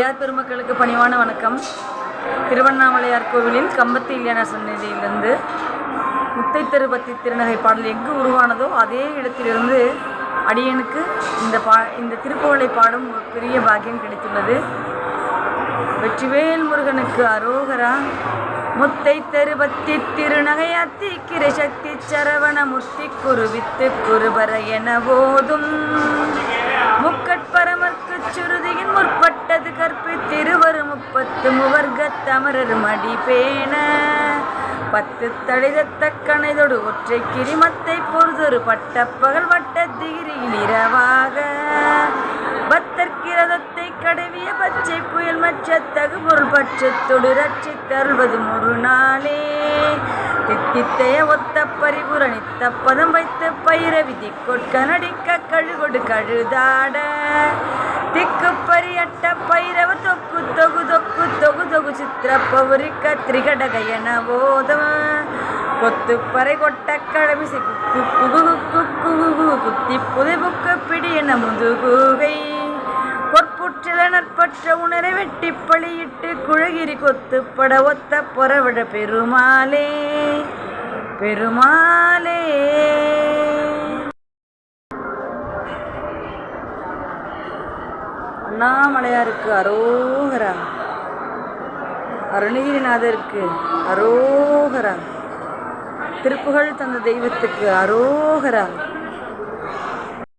யார் பெருமக்களுக்கு பணிவான வணக்கம். திருவண்ணாமலையார் கோவிலில் கம்பத்து இல்லையான சந்நிதியிலிருந்து முத்தை திருப்பத்தி திருநகை பாடல் எங்கு உருவானதோ அதே இடத்திலிருந்து அடியனுக்கு இந்த பா இந்த திருப்புகழை பாடும் ஒரு பெரிய பாக்கியம் கிடைத்துள்ளது. வெற்றிவேல் முருகனுக்கு அரோகரா. முத்தை தெருபத்தி திருநகையாத்தி கிரை சக்தி சரவண முத்தி குருவித்து குருபர என போதும். முக்கட்பர பத்து முப்பத்து முவர்க்க தமரர் மடி பேண. பத்து தழிதத்த கணைதொடு ஒற்றை கிரிமத்தை பொறுதொரு பட்ட பகல் வட்ட திகிரியில் இரவாக. பத்தற்கிரதத்தை கடவிய பச்சை புயல் மற்ற தகுபொருள் பட்சத்தொடு ரட்சி தருள்வதும் ஒரு நாளே தித்தித்தைய ஒத்த பரிபுரணித்த பதம் வைத்து பயிர விதி கொட்க நடிக்க கழுகொடு கழுதாட. திக்கு சித்திர பௌரிக்க திரிகடகயன போதம் கொத்து பறை கொட்ட கழமிசை குக்கு குகு குக்கு குகு குத்தி புதைபுக்க பிடியன முதுகுகை பொற்புற்றில நற்பற்ற உணரை வெட்டி பழியிட்டு குழகிரி கொத்து பட ஒத்த பொறவிட பெருமாளே. பெருமாளே. அண்ணாமலையாருக்கு அரோகரா. அருணகிரிநாதருக்கு அரோகரா. திருப்புகழ் தந்த தெய்வத்துக்கு அரோகரா.